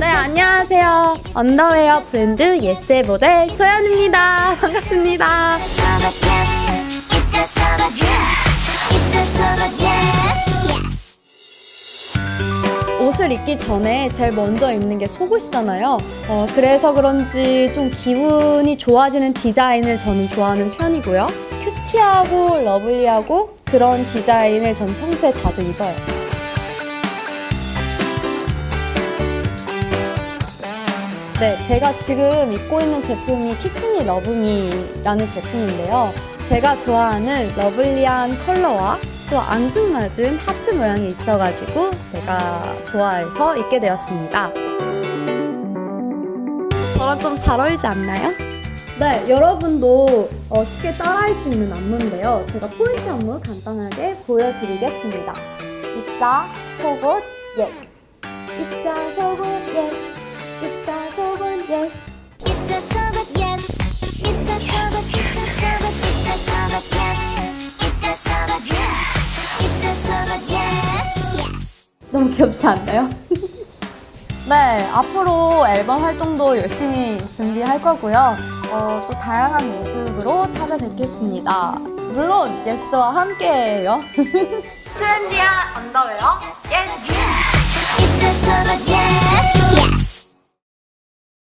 네, 안녕하세요. 언더웨어 브랜드 예스의 모델 조연입니다. 반갑습니다. 옷을 입기 전에 제일 먼저 입는 게 속옷이잖아요. 어, 그래서 그런지 좀 기분이 좋아지는 디자인을 저는 좋아하는 편이고요. 큐티하고 러블리하고 그런 디자인을 전 평소에 자주 입어요. 네, 제가 지금 입고 있는 제품이 키스미 러브미라는 제품인데요. 제가 좋아하는 러블리한 컬러와 또 앙증맞은 하트 모양이 있어가지고 제가 좋아해서 입게 되었습니다. 저랑 좀 잘 어울리지 않나요? 네, 여러분도 어, 쉽게 따라할 수 있는 안무인데요. 제가 포인트 안무 간단하게 보여드리겠습니다. 입자, 속옷, 예스. 입자, 속옷, 예스. 너무 귀엽지 않나요? 네, 앞으로 앨범 활동도 열심히 준비할 거고요. 어, 또 다양한 모습으로 찾아뵙겠습니다. 물론 예스와 함께예요. 트렌디한 언더웨어 예스!